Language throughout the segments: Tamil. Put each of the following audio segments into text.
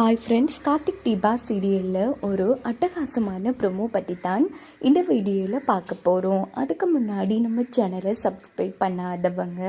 ஹாய் ஃப்ரெண்ட்ஸ் கார்த்திக் தீபா சீரியலில் ஒரு அட்டகாசமான ப்ரொமோ பற்றி தான் இந்த வீடியோவில் பார்க்க போகிறோம் அதுக்கு முன்னாடி நம்ம சேனலை சப்ஸ்கிரைப் பண்ணாதவங்க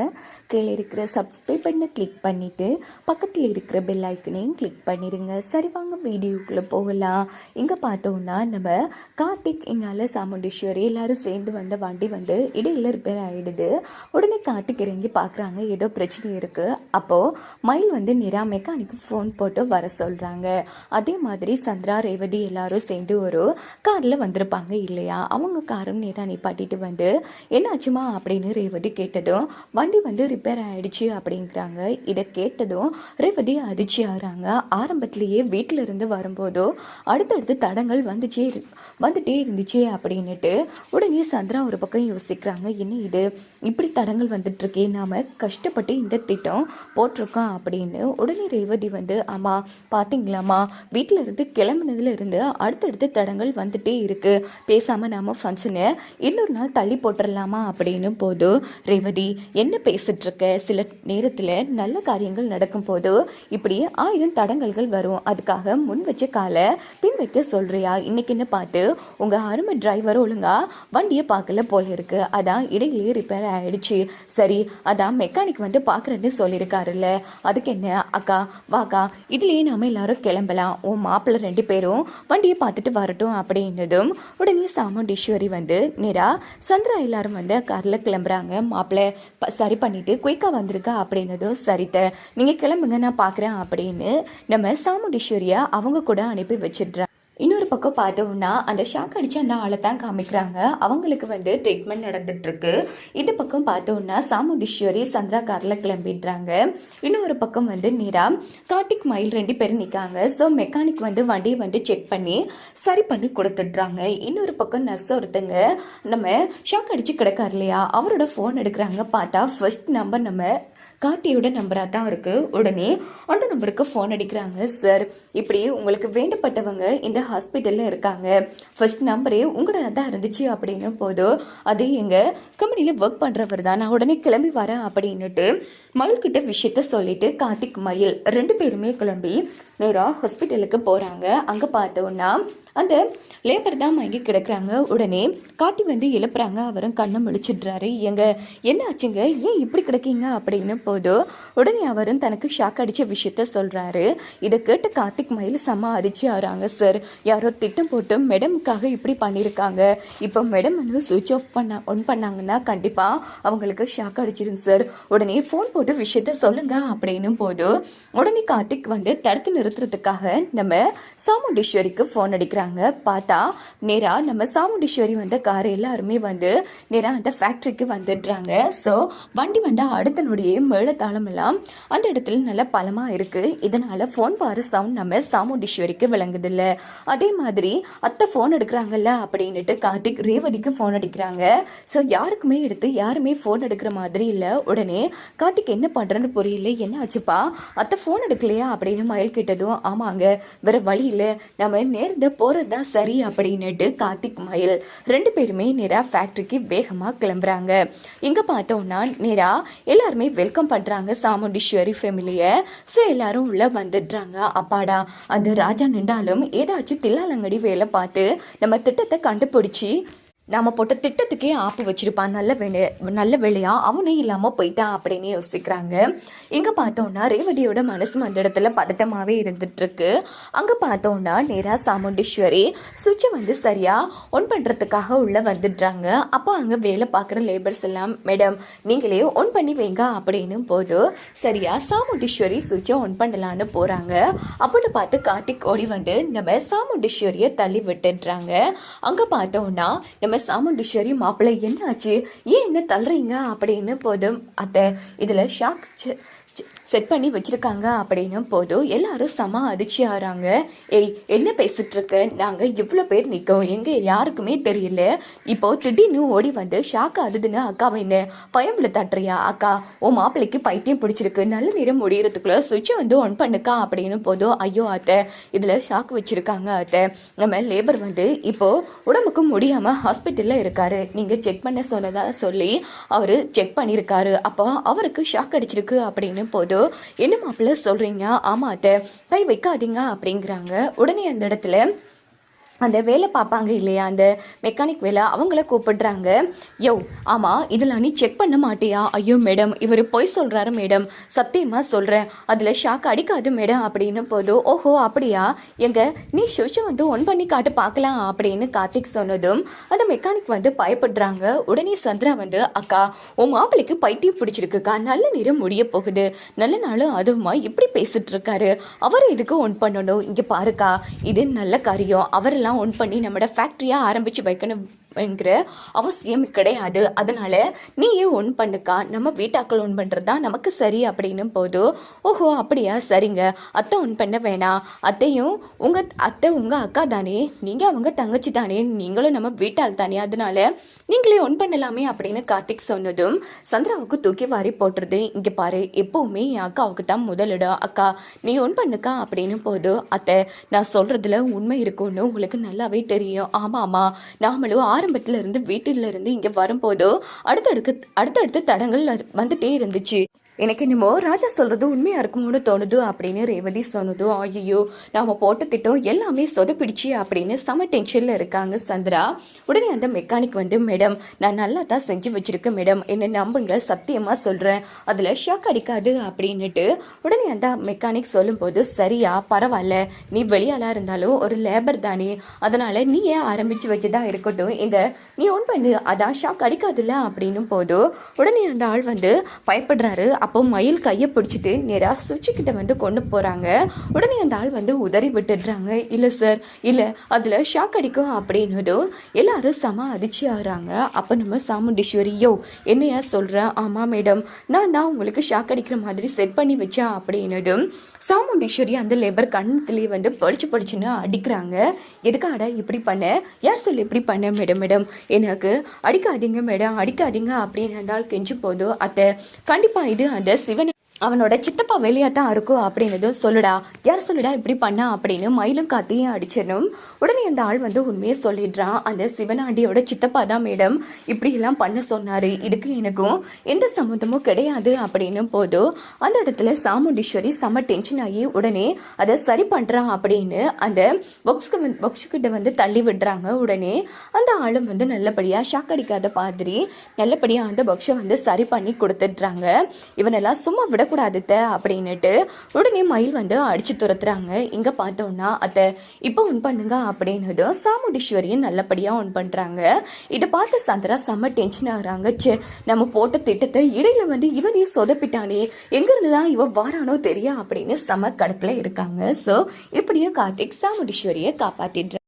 கீழே இருக்கிற சப்ஸ்கிரைப் பண்ண கிளிக் பண்ணிவிட்டு பக்கத்தில் இருக்கிற பெல் ஐக்கனையும் கிளிக் பண்ணிடுங்க சரி வாங்க வீடியோக்குள்ளே போகலாம். இங்கே பார்த்தோன்னா நம்ம கார்த்திக் இங்கால சாமுண்டீஸ்வரி எல்லோரும் சேர்ந்து வந்த வண்டி வந்து இடையில ரிப்பேர் ஆகிடுது உடனே கார்த்திக் இறங்கி பார்க்குறாங்க. ஏதோ பிரச்சனை இருக்குது அப்போது மயில் வந்து நிராமைக்கு மெக்கானிக்கு ஃபோன் போட்டு வர சொல்கிறாங்க அதே மாதிரி சந்திரா ரேவதி எல்லாரும் சேர்ந்து ஒரு காரில் வந்திருப்பாங்க இல்லையா? அவங்க காரும் நேரா நிப்பாட்டிட்டு வந்து என்னாச்சுமா? அப்படின்னு ரேவதி கேட்டதும் வண்டி வந்து ரிப்பேர் ஆயிடுச்சு அப்படிங்கிறாங்க. இதை கேட்டதும் ரேவதி அதிர்ச்சி ஆகிறாங்க. ஆரம்பத்திலேயே வீட்டில் இருந்து வரும்போதோ அடுத்தடுத்து தடங்கள் வந்துச்சே வந்துட்டே இருந்துச்சு அப்படின்னுட்டு உடனே சந்திரா ஒரு பக்கம் யோசிக்கிறாங்க. என்ன இது? இப்படி தடங்கள் வந்துட்டு இருக்கே நாம கஷ்டப்பட்டு இந்த திட்டம் போட்டிருக்கோம் அப்படின்னு உடனே ரேவதி வந்து ஆமா பார்த்தீங்களாம்மா வீட்டில் இருந்து கிளம்புனதுல இருந்து அடுத்தடுத்து தடங்கள் வந்துட்டே இருக்குது பேசாமல் நாம் ஃபங்க்ஷனு இன்னொரு நாள் தள்ளி போட்டுடலாமா அப்படின்னு போது ரேவதி என்ன பேசிகிட்ருக்க சில நேரத்தில் நல்ல காரியங்கள் நடக்கும் போது இப்படி ஆயிரம் தடங்கல்கள் வரும். அதுக்காக முன் வச்ச காலை பின் வைக்க சொல்றியா? இன்னைக்குன்னு பார்த்து? உங்கள் அருமை டிரைவர் ஒழுங்கா வண்டியை பார்க்கல போல இருக்குது அதான் இடையிலேயே ரிப்பேர் ஆகிடுச்சு சரி அதான் மெக்கானிக் வந்து பார்க்குறேன்னு சொல்லியிருக்காருல்ல. அதுக்கு என்ன? அக்கா வாக்கா இதுலேயே நாம எல்லாரும் கிளம்பலாம். உன் மாப்பிள்ளை ரெண்டு பேரும் வண்டியை பார்த்துட்டு வரட்டும் அப்படின்னதும் உடனே சாமுண்டீஸ்வரி வந்து நேரா சந்திரா எல்லாரும் வந்து காரில் கிளம்புறாங்க. மாப்பிள்ளை சரி பண்ணிட்டு குயிக்காக வந்திருக்கா? அப்படின்னதும் சரித்த நீங்கள் கிளம்புங்க நான் பார்க்குறேன் அப்படின்னு நம்ம சாமுண்டீஸ்வரியை அவங்க கூட அனுப்பி வச்சிடுறாங்க. இன்னொரு பக்கம் பார்த்தோம்னா அந்த ஷாக் அடித்து அந்த ஆளை தான் காமிக்கிறாங்க. அவங்களுக்கு வந்து ட்ரீட்மெண்ட் நடந்துட்டுருக்கு. இந்த பக்கம் பார்த்தோம்னா சாமுண்டீஸ்வரி சந்திரா காரில் கிளம்பிடுறாங்க. இன்னொரு பக்கம் வந்து நீரா கார்த்திக் மயில் ரெண்டு பேரும் நிற்காங்க ஸோ மெக்கானிக் வந்து வண்டியை வந்து செக் பண்ணி சரி பண்ணி கொடுத்துட்றாங்க. இன்னொரு பக்கம் நர்ஸ் ஒருத்தங்க நம்ம ஷாக் அடித்து கிடக்காரு இல்லையா? அவரோட ஃபோன் எடுக்கிறாங்க. பார்த்தா ஃபர்ஸ்ட் நம்பர் நம்ம கார்த்தியோட நம்பராக தான் இருக்குது உடனே அந்த நம்பருக்கு ஃபோன் அடிக்கிறாங்க சார் இப்படி உங்களுக்கு வேண்டப்பட்டவங்க இந்த ஹாஸ்பிட்டலில் இருக்காங்க. ஃபர்ஸ்ட் நம்பரே உங்களோட தான் இருந்துச்சு அப்படின்னு போதும் அது எங்கள் கம்பெனியில் ஒர்க் பண்ணுறவர் தான். நான் உடனே கிளம்பி வரேன் அப்படின்னுட்டு மயில்கிட்ட விஷயத்த சொல்லிட்டு கார்த்திக் மயில் ரெண்டு பேருமே கிளம்பி நேராக ஹாஸ்பிட்டலுக்கு போகிறாங்க அங்கே பார்த்தோன்னா அந்த லேபர் தான் வாங்கி கிடக்குறாங்க. உடனே காட்டி வந்து எழுப்புறாங்க. அவரும் கண்ணை முழிச்சிடுறாரு. எங்கள் என்ன ஆச்சுங்க ஏன் இப்படி கிடக்கீங்க? அப்படின்னு போதும் உடனே அவரும் தனக்கு ஷாக் அடிச்ச விஷயத்த சொல்றாரு. இதை கேட்டு கார்த்திக் மயில் செம்ம அதிர்ச்சி ஆறாங்க சார் யாரோ திட்டம் போட்டு மேடமுக்காக இப்படி பண்ணியிருக்காங்க இப்போ மேடம் வந்து சுவிட்ச் ஆஃப் பண்ண ஆன் பண்ணாங்கன்னா கண்டிப்பாக அவங்களுக்கு ஷாக் அடிச்சிடும் சார் உடனே ஃபோன் போட்டு விஷயத்த சொல்லுங்க அப்படின்னும் போது உடனே கார்த்திக் வந்து தடுத்து நிறுத்துறதுக்காக நம்ம சாமுண்டீஸ்வரிக்கு ஃபோன் அடிக்கிறாங்க. பார்த்தா நேராக நம்ம சாமுண்டீஸ்வரி வந்த கார் எல்லாருமே வந்து நேராக அந்த ஃபேக்ட்ரிக்கு வந்துடுறாங்க. ஸோ வண்டி வந்து அடுத்த நொடியே மேளதாளம் அந்த இடத்துல நல்ல பலமா இருக்கு. இதனால ஃபோன் பாரு சவுண்ட் நம்ம சாமுண்டீஸ்வரிக்கு விளங்குதில்ல. அதே மாதிரி அத்தை ஃபோன் எடுக்கிறாங்கல்ல அப்படின்னுட்டு கார்த்திக் ரேவதிக்கு ஃபோன் அடிக்கிறாங்க. ஸோ யாருக்குமே எடுத்து யாருமே ஃபோன் எடுக்கிற மாதிரி இல்லை. உடனே கார்த்திக் என்ன பண்றேன்னு புரியல. என்ன ஆச்சுப்பா? அத்தை ஃபோன் எடுக்கலையா? அப்படின்னு மயில் கேட்டதும் ஆமாங்க வேற வழி இல்லை. நம்ம நேர்ந்து போறது தான் சரி அப்படின்னுட்டு கார்த்திக் மயில் ரெண்டு பேருமே நேரா ஃபேக்டரிக்கு வேகமா கிளம்புறாங்க. இங்க பார்த்தோம்னா நேரா எல்லாருமே வெல்கம் பண்ணுறாங்க சாமுண்டீஸ்வரி ஃபேமிலியை ஸோ எல்லாரும் உள்ளே வந்துடுறாங்க. அப்பாடா அந்த ராஜா நின்றாலும் ஏதாச்சும் தில்லாலங்கடி வேலை பார்த்து நம்ம திட்டத்தை கண்டுபிடிச்சி நாம் போட்ட திட்டத்துக்கே ஆப்பு வச்சிருப்பான். நல்ல வேலை நல்ல வேலையா அவனே இல்லாமல் போயிட்டான் அப்படின்னு யோசிக்கிறாங்க. இங்கே பார்த்தோன்னா ரேவதியோட மனசு அந்த இடத்துல பதட்டமாகவே இருந்துட்டு அங்கே பார்த்தோன்னா நேராக சாமுண்டீஸ்வரி சுவிட்சை வந்து சரியாக ஒன் பண்ணுறதுக்காக உள்ளே வந்துடுறாங்க. அப்போ அங்கே வேலை பார்க்குற லேபர்ஸ் எல்லாம் மேடம் நீங்களே ஒன் பண்ணி வைங்க அப்படின்னு போது சரியாக சாமுண்டீஸ்வரி சுவிட்சை ஒன் பண்ணலான்னு போகிறாங்க அப்படின்னு பார்த்து கார்த்திக் ஓடி வந்து நம்ம சாமுண்டீஸ்வரியை தள்ளி விட்டுடுறாங்க. அங்கே பார்த்தோன்னா நம்ம சாமுண்டீஸ்வரி மாப்பிள்ளை என்ன ஆச்சு ஏன் என்ன தள்ளுறீங்க? அப்படின்னு போதும். அத்தை இதுல ஷாக் செட் பண்ணி வச்சிருக்காங்க அப்படின்னு போதும் எல்லாரும் செம அதிர்ச்சி ஆகிறாங்க ஏய் என்ன பேசிட்டு இருக்க இவ்வளோ பேர் நிற்கோம் எங்கே யாருக்குமே தெரியல. இப்போ திடீர்னு ஓடி வந்து ஷாக் ஆகுதுன்னு அக்காவை என்ன? பயம்பில் தட்டுறியா அக்கா உன் மாப்பிள்ளைக்கு பைத்தியம் பிடிச்சிருக்கு. நல்ல நேரம் முடியறதுக்குள்ள சுவிட்சை வந்து ஒன் பண்ணுக்கா? அப்படின்னு போதும் ஐயோ அத்தை. இதில் ஷாக் வச்சிருக்காங்க அத்தை. நம்ம லேபர் வந்து இப்போது உடம்புக்கு முடியாமல் ஹாஸ்பிட்டலில் இருக்காரு. நீங்கள் செக் பண்ண சொன்னதாக சொல்லி அவர் செக் பண்ணியிருக்காரு அப்போ அவருக்கு ஷாக் அடிச்சிருக்கு. அப்படின்னு போதும் என்ன மாப்பிள்ள சொல்கிறீங்க ஆமாட்ட கை வைக்காதீங்க அப்படிங்கிறாங்க. உடனே அந்த இடத்துல அந்த வேலை பார்ப்பாங்க இல்லையா? அந்த மெக்கானிக் வேலை அவங்கள கூப்பிடுறாங்க. யோ ஆமாம் இதெல்லாம் நீ செக் பண்ண மாட்டியா? ஐயோ மேடம் இவர் பொய் சொல்கிறாரு மேடம் சத்தியமாக சொல்கிறேன் அதில் ஷாக் அடிக்காது மேடம் அப்படின்னு போதும் ஓஹோ அப்படியா? எங்க நீ சுவிட்சை வந்து ஒன் பண்ணி காட்டு பார்க்கலாம் அப்படின்னு கார்த்திக் சொன்னதும் அந்த மெக்கானிக் வந்து பயப்படுறாங்க. உடனே சந்திரா வந்து அக்கா உன் மாப்பிளைக்கு பைத்தியம் பிடிச்சிருக்குக்கா? நல்ல நேரம் முடிய போகுது. நல்ல நாளும் அதுவுமா இப்படி பேசிட்டு இருக்காரு. அவர் எதுக்கு ஒன் பண்ணணும்? இங்கே பாருக்கா இது நல்ல காரியம். அவரெல்லாம் ஒன் பண்ணி நம்மளோட ஃபேக்ட்ரியாக ஆரம்பித்து வைக்கணும். என்கிற அவசியம் கிடையாது. அதனால நீயே ஒன் பண்ணுக்கா நம்ம வீட்டாக்கள் ஒன் பண்ணுறது தான் நமக்கு சரி அப்படின்னும் போது ஓஹோ அப்படியா? சரிங்க. அத்தை ஒன் பண்ண வேணாம் அத்தையும் உங்கள் அத்தை உங்கள் அக்கா தானே. நீங்கள் அவங்க தங்கச்சி தானே. நீங்களும் நம்ம வீட்டால் தானே. அதனால நீங்களே ஒன் பண்ணலாமே அப்படின்னு கார்த்திக் சொன்னதும் சந்திராவுக்கு தூக்கி வாரி போட்டுருது. இங்கே பாரு எப்பவுமே என் அக்காவுக்கு தான் முதலிடம் அக்கா நீ ஒன் பண்ணுக்கா? அப்படின்னு போது அத்தை நான் சொல்கிறதுல உண்மை இருக்கும்னு உங்களுக்கு நல்லாவே தெரியும். ஆமாம் ஆமாம் நாமளும் ஆரம்பத்துல இருந்து வீட்டில் இருந்து இங்கே வரும்போது அடுத்தடுத்து அடுத்தடுத்து தடங்கள் வந்துட்டே இருந்துச்சு. எனக்கு என்னமோ ராஜா சொல்றது உண்மையா இருக்குமோன்னு தோணுது அப்படின்னு ரேவதி சொன்னதும் ஐயோ நாம போட்ட திட்டம் எல்லாமே சொதப்பிடிச்சு அப்படின்னு செம டென்ஷன்ல இருக்காங்க சந்திரா. உடனே அந்த மெக்கானிக் வந்து மேடம் நான் நல்லா தான் செஞ்சு வச்சிருக்கேன் மேடம். என்னை நம்புங்க சத்தியமா சொல்றேன். அதுல ஷாக் அடிக்காது அப்படின்னுட்டு உடனே அந்த மெக்கானிக் சொல்லும்போது சரியா பரவாயில்ல. நீ வெளியாளா இருந்தாலும் ஒரு லேபர் தானே. அதனால நீ ஏன் ஆரம்பிச்சு வச்சுதான் இருக்கட்டும். இந்த நீ ஒன் பண்ணு. அதான் ஷாக் அடிக்காதுல்ல அப்படின்னும் போதும் உடனே அந்த ஆள் வந்து பயப்படுறாரு. அப்போ மயில் கையை பிடிச்சிட்டு நேராக சுவிட்சு வந்து கொண்டு போகிறாங்க உடனே அந்த ஆள் வந்து உதறி விட்டுடுறாங்க. இல்லை சார் இல்லை. அதில் ஷாக் அடிக்கும் அப்படின்னதும் எல்லாரும் செம அதிர்ச்சி ஆகிறாங்க. அப்போ நம்ம சாமுண்டீஸ்வரியோ என்னையா சொல்கிறேன் ஆமாம் மேடம் நான் தான் உங்களுக்கு ஷாக் அடிக்கிற மாதிரி செட் பண்ணி வச்சேன். அப்படின்னதும் சாமுண்டீஸ்வரி அந்த லேபர் கண்ணத்துலேயே வந்து படிச்சு படிச்சுன்னு அடிக்கிறாங்க. எதுக்காட இப்படி பண்ண? யார் சொல்லி இப்படி பண்ண மேடம் மேடம் எனக்கு அடிக்காதீங்க மேடம் அடிக்காதீங்க. அப்படின்னு அந்த ஆள் கெஞ்சு போதும் அத்தை கண்டிப்பாக இது அந்த சிவன் அவனோட சித்தப்பா வெளியா தான் இருக்கும் அப்படின்னதும் சொல்லுடா. யார் சொல்லுடா இப்படி பண்ணா அப்படின்னு மயிலும் காத்தையும் அடிச்சிடணும். உடனே அந்த ஆள் வந்து உண்மையை சொல்லிடுறான். அந்த சிவனாண்டியோட சித்தப்பா தான் மேடம். இப்படி எல்லாம் பண்ண சொன்னாரு. இதுக்கு எனக்கும் எந்த சம்மந்தமும் கிடையாது அப்படின்னு போதும் அந்த இடத்துல சாமுண்டீஸ்வரி செம்ம டென்ஷன் ஆகி உடனே அதை சரி பண்றான் அப்படின்னு அந்த பொக்ஸ்க்கு வந்து பாக்ஸ் கிட்ட வந்து தள்ளி விடுறாங்க உடனே. அந்த ஆளும் வந்து நல்லபடியா ஷாக் அடிக்காத மாதிரி நல்லபடியா அந்த பொக்ஸை வந்து சரி பண்ணி கொடுத்துட்றாங்க. இவனெல்லாம் சும்மா விட விடக்கூடாது அத்தை அப்படின்னுட்டு உடனே மயில் வந்து அடிச்சு துரத்துறாங்க. இங்க பார்த்தோம்னா அத்தை இப்போ ஒன் பண்ணுங்க அப்படின்னதும் சாமுண்டீஸ்வரியும் நல்லபடியா ஒன் பண்றாங்க. இதை பார்த்து சந்திரா செம்ம டென்ஷன் ஆகுறாங்க. சே நம்ம போட்ட திட்டத்தை இடையில வந்து இவனே சொதப்பிட்டானே எங்க இருந்து தான் வாரானோ தெரியா அப்படின்னு செம கடுப்புல இருக்காங்க. ஸோ இப்படியே கார்த்திக் சாமுண்டீஸ்வரியை காப்பாத்திடுறாங்க